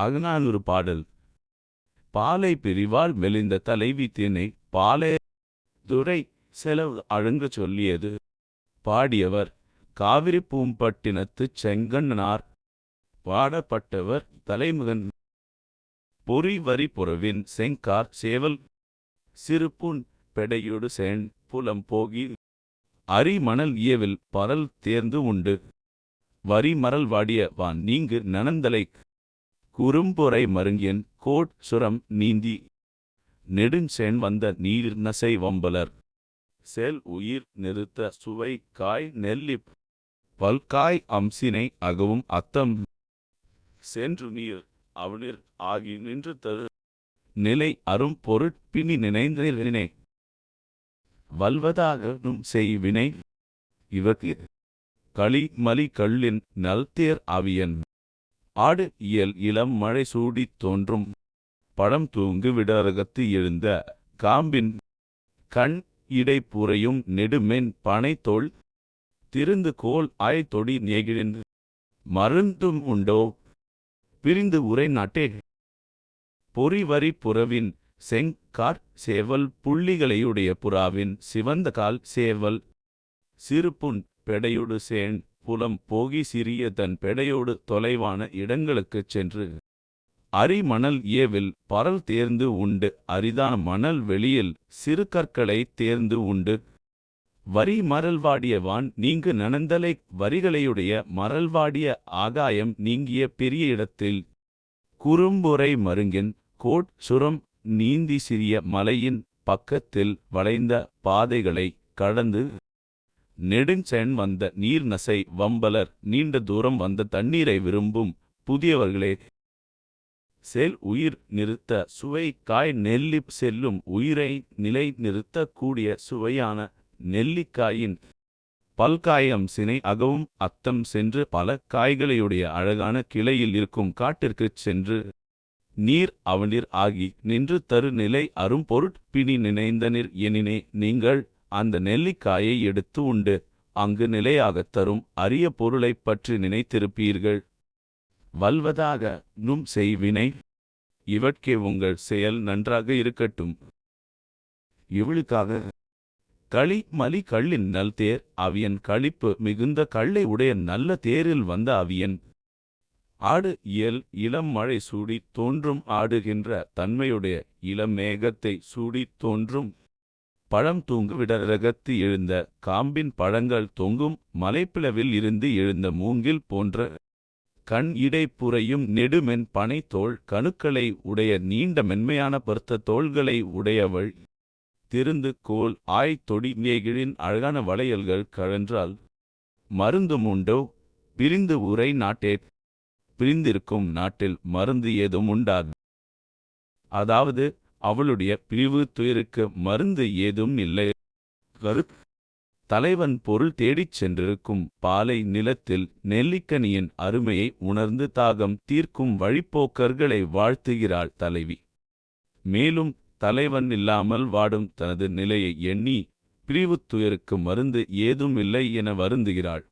அகநானூறு பாடல். பாலை பிரிவால் மெலிந்த தலைவி தினை பாலே துரை செலவு அழுங்க சொல்லியது. பாடியவர் காவிரி பூம்பட்டினத்து செங்கண்ணனார். பாடப்பட்டவர் தலைமுகன். பொறி வரி புறவின் செங்கார் சேவல். சிறுபுன் பெடையொடு சேன் புலம் போகி. அரிமணல் இயவில் பரல் தேர்ந்து உண்டு. வரி மரல் வாடிய வான் நீங்கு நனந்தலை குறும்பொறை மருங்கியன் கோட் சுரம் நீந்தி. நெடுஞ்சென் வந்த நீர் நசை வம்பலர். செல் உயிர் நிறுத்த சுவை காய் நெல்லிப். பல்காய் அம்சினை அகவும் அத்தம். சென்று நீர் அவனிர் ஆகி நின்று தரு. நிலை அரும் பொருட்பினி நினைந்தினை வல்வதாகனும் செய்வினை இவர்க்கு களி மலி கள்ளின் நல்தேர் அவியன். ஆடு இயல் இளம் மழை சூடித் தோன்றும். படம் தூங்கு விடரகத்து எழுந்த காம்பின் கண் இடைப்புறையும் நெடுமென் பனைத்தோள் திருந்து கோல் ஆய் தொடி நெகிழின். மருந்தும் உண்டோ? பிரிந்து உரை நாட்டே. பொறிவரி புறவின் செங் கார் சேவல் புள்ளிகளையுடைய புறாவின் சிவந்த கால் சேவல். சிறுப்புண் பெடையுடு சேண் புலம் போகி சிறிய தன் பெடையோடு தொலைவான இடங்களுக்குச் சென்று அரி மணல் ஏவில் பரல் தேர்ந்து உண்டு அரிதான மணல் வெளியில் சிறு கற்களை தேர்ந்து உண்டு. வரி மரல்வாடியவான் நீங்கு நனந்தலை வரிகளையுடைய மரல்வாடிய ஆகாயம் நீங்கிய பெரிய இடத்தில் குறும்புரை மருங்கின் கோட் சுரம் நீந்தி சிறிய மலையின் பக்கத்தில் வளைந்த பாதைகளை கடந்து நெடுஞ்சென் வந்த நீர் நசை வம்பலர் நீண்ட தூரம் வந்த தண்ணீரை விரும்பும் புதியவர்களே செல் உயிர் நிறுத்த சுவை காய் நெல்லிப் செல்லும் உயிரை நிலை நிறுத்தக்கூடிய சுவையான நெல்லிக்காயின் பல்காயம் சினை அகவும் அத்தம் சென்று பல காய்களையுடைய அழகான கிளையில் இருக்கும் காட்டிற்குச் சென்று நீர் அவனிர் ஆகி நின்று தரு நிலை அரும் பொருட்பிணி நினைந்தனிர் எனினே நீங்கள் அந்த நெல்லிக்காயை எடுத்து உண்டு. அங்கு நிலையாகத் தரும் அரிய பொருளைப் பற்றி நினைத்திருப்பீர்கள். வல்வதாக நும் செய்வினை இவற்கே உங்கள் செயல் நன்றாக இருக்கட்டும். இவளுக்காக. களி மலி கள்ளின் நல் தேர். அவியன் களிப்பு மிகுந்த கள்ளை உடைய நல்ல தேரில் வந்த அவியன். ஆடு இயல் இளம் மழை சூடித் தோன்றும். ஆடுகின்ற தன்மையுடைய இளம் மேகத்தை சூடித் தோன்றும். பழம் தூங்குவிட ரகத்து எழுந்த காம்பின் பழங்கள் தொங்கும் மலைப்பிளவில் இருந்து எழுந்த மூங்கில் போன்ற கண் இடைப்புறையும் நெடுமென் பனைத்தோள் கணுக்களை உடைய நீண்ட மென்மையான பருத்த தோள்களை உடையவள். திருந்து கோல் ஆய் தொடி நேகிழின் அழகான வளையல்கள் கழன்றால் மருந்தும் உண்டோ பிரிந்து உரை நாட்டே. பிரிந்திருக்கும் நாட்டில் மருந்து ஏதும் உண்டாது. அதாவது அவளுடைய பிரிவு துயருக்கு மருந்து ஏதும் இல்லை. தலைவன் பொருள் தேடிச் சென்றிருக்கும் பாலை நிலத்தில் நெல்லிக்கனியின் அருமையை உணர்ந்து தாகம் தீர்க்கும் வழிப்போக்கர்களை வாழ்த்துகிறாள் தலைவி. மேலும் தலைவன் இல்லாமல் வாடும் தனது நிலையை எண்ணி பிரிவுத் துயருக்கு மருந்து ஏதும் இல்லை என வருந்துகிறாள்.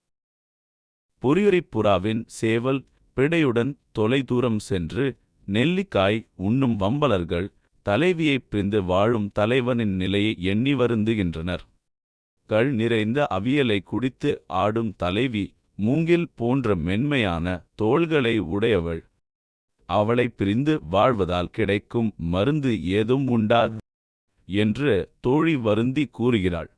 பொறியுரைப்புறாவின் சேவல் பிடையுடன் தொலைதூரம் சென்று நெல்லிக்காய் உண்ணும் வம்பலர்கள் தலைவியைப் பிரிந்து வாழும் தலைவனின் நிலையை எண்ணி வருந்துகின்றனர். கள் நிறைந்த அவியலை குடித்து ஆடும் தலைவி மூங்கில் போன்ற மென்மையான தோள்களை உடையவள். அவளை பிரிந்து வாழ்வதால் கிடைக்கும் மருந்து ஏதும் உண்டா? என்று தோழி வருந்தி கூறுகிறாள்.